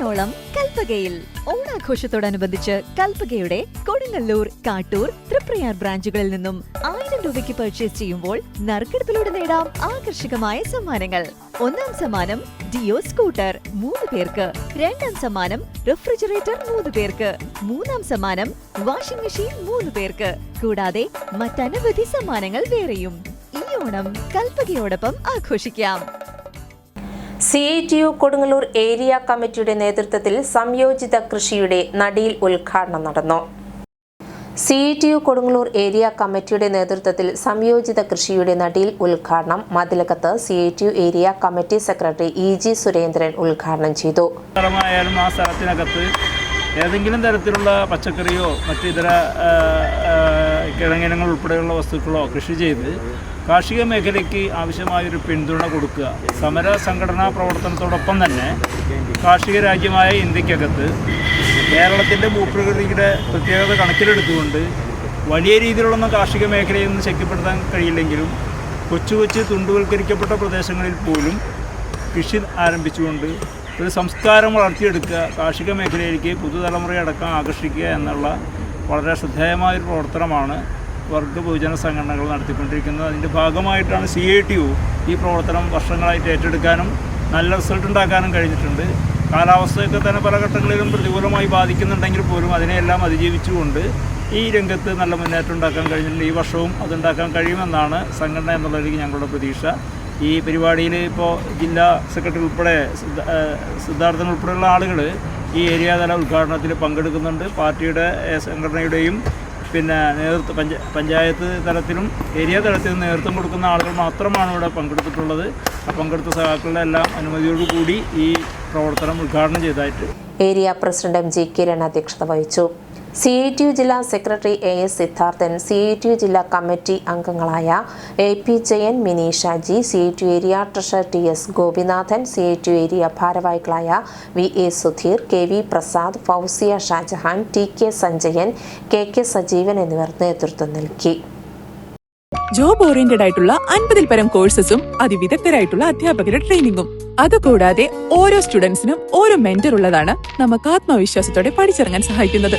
ഓണോളം കൽപ്പകയിൽ. ഓണാഘോഷത്തോടനുബന്ധിച്ച് കൽപ്പകയുടെ കൊടുങ്ങല്ലൂർ കാട്ടൂർ തൃപ്രയാർ ബ്രാഞ്ചുകളിൽ നിന്നും ആയിരം രൂപയ്ക്ക് പർച്ചേസ് ചെയ്യുമ്പോൾ നറുക്കെടുപ്പിലൂടെ നേടാം ആകർഷകമായ സമ്മാനങ്ങൾ. ഒന്നാം സമ്മാനം ഡിയോ സ്കൂട്ടർ മൂന്ന് പേർക്ക് രണ്ടാം സമ്മാനം റെഫ്രിജറേറ്റർ മൂന്ന് പേർക്ക് മൂന്നാം സമ്മാനം വാഷിംഗ് മെഷീൻ മൂന്ന് പേർക്ക്. കൂടാതെ മറ്റനവധി സമ്മാനങ്ങൾ വേറെയും. ഈ ഓണം കൽപ്പകയോടൊപ്പം ആഘോഷിക്കാം. C I T U Kodungallur area കമ്മിറ്റിയുടെ നേതൃത്വത്തിൽ സംയോജിത കൃഷിയുടെ നടിയിൽ ഉദ്ഘാടനം നടന്നു. C I T U Kodungallur area കമ്മിറ്റിയുടെ നേതൃത്വത്തിൽ സംയോജിത കൃഷിയുടെ നടിയിൽ ഉദ്ഘാടനം മതിലകത്ത് C I T U area committee secretary E G Surendran ഉദ്ഘാടനം ചെയ്തു. ഏതെങ്കിലും തരത്തിലുള്ള പച്ചക്കറിയോ മറ്റു ഇതര കിഴങ്ങിനങ്ങൾ ഉൾപ്പെടെയുള്ള വസ്തുക്കളോ കൃഷി ചെയ്ത് കാർഷിക മേഖലയ്ക്ക് ആവശ്യമായൊരു പിന്തുണ കൊടുക്കുക. സമര സംഘടനാ പ്രവർത്തനത്തോടൊപ്പം തന്നെ കാർഷിക രാജ്യമായ ഇന്ത്യക്കകത്ത് കേരളത്തിന്റെ ഭൂപ്രകൃതിയുടെ പ്രത്യേകത കണക്കിലെടുത്തുകൊണ്ട് വലിയ രീതിയിലുള്ളൊന്നും കാർഷിക മേഖലയൊന്നും ശക്തിപ്പെടുത്താൻ കഴിയില്ലെങ്കിലും കൊച്ചു കൊച്ചു തുണ്ടുവൽക്കരിക്കപ്പെട്ട പ്രദേശങ്ങളിൽ പോലും കൃഷി ആരംഭിച്ചുകൊണ്ട് ഒരു സംസ്കാരം വളർത്തിയെടുക്കുക കാർഷിക മേഖലയിലേക്ക് പുതുതലമുറയടക്കം ആകർഷിക്കുക എന്നുള്ള വളരെ ശ്രദ്ധേയമായൊരു പ്രവർത്തനമാണ് വർഗ ബഹുജന സംഘടനകൾ നടത്തിക്കൊണ്ടിരിക്കുന്നത്. അതിന്റെ ഭാഗമായിട്ടാണ് സി ഐ ടി യു ഈ പ്രവർത്തനം വർഷങ്ങളായിട്ട് ഏറ്റെടുക്കാനും നല്ല റിസൾട്ട് ഉണ്ടാക്കാനും കഴിഞ്ഞിട്ടുണ്ട്. കാലാവസ്ഥയൊക്കെ തന്നെ പല ഘട്ടങ്ങളിലും പ്രതികൂലമായി ബാധിക്കുന്നുണ്ടെങ്കിൽ പോലും അതിനെയെല്ലാം അതിജീവിച്ചുകൊണ്ട് ഈ രംഗത്ത് നല്ല മുന്നേറ്റം ഉണ്ടാക്കാൻ കഴിഞ്ഞിട്ടുണ്ട്. ഈ വർഷവും അതുണ്ടാക്കാൻ കഴിയുമെന്നാണ് സംഘടന എന്നുള്ളതിലേക്ക് ഞങ്ങളുടെ പ്രതീക്ഷ. ഈ പരിപാടിയിൽ ഇപ്പോൾ ജില്ലാ സെക്രട്ടറി ഉൾപ്പെടെ സിദ്ധാർത്ഥൻ ഉൾപ്പെടെയുള്ള ആളുകൾ ഈ ഏരിയ തല ഉദ്ഘാടനത്തിൽ പങ്കെടുക്കുന്നുണ്ട്. പാർട്ടിയുടെ സംഘടനയുടെയും പിന്നെ നേതൃത്വ പഞ്ച പഞ്ചായത്ത് തലത്തിലും ഏരിയ തലത്തിലും നേതൃത്വം കൊടുക്കുന്ന ആളുകൾ മാത്രമാണ് ഇവിടെ പങ്കെടുത്തിട്ടുള്ളത്. പങ്കെടുത്ത സഹാക്കളുടെ എല്ലാം അനുമതിയോടുകൂടി ഈ പ്രവർത്തനം ഉദ്ഘാടനം ചെയ്തായിട്ട് area president M G Kiran അധ്യക്ഷത വഹിച്ചു. സി ഐ ടി യു ജില്ലാ secretary A S Siddharthan C I T U ജില്ലാ കമ്മിറ്റി അംഗങ്ങളായ A P Jayan Minisha G C I T U area treasurer T S Gopinathan C I T U area ഭാരവാഹികളായ V A Sudheer K V Prasad Fousiya Shajahan T K Sanjayan K K Sajeevan എന്നിവർ നേതൃത്വം നൽകി. Job oriented ആയിട്ടുള്ള അൻപതിൽ പരം കോഴ്സസും അതിവിദഗ്ധരായിട്ടുള്ള അധ്യാപകരുടെ ട്രെയിനിങ്ങും അതുകൂടാതെ ഓരോ സ്റ്റുഡൻസിനും ഓരോ മെന്റർ ഉള്ളതാണ് നമുക്ക് ആത്മവിശ്വാസത്തോടെ പഠിച്ചിറങ്ങാൻ സഹായിക്കുന്നത്.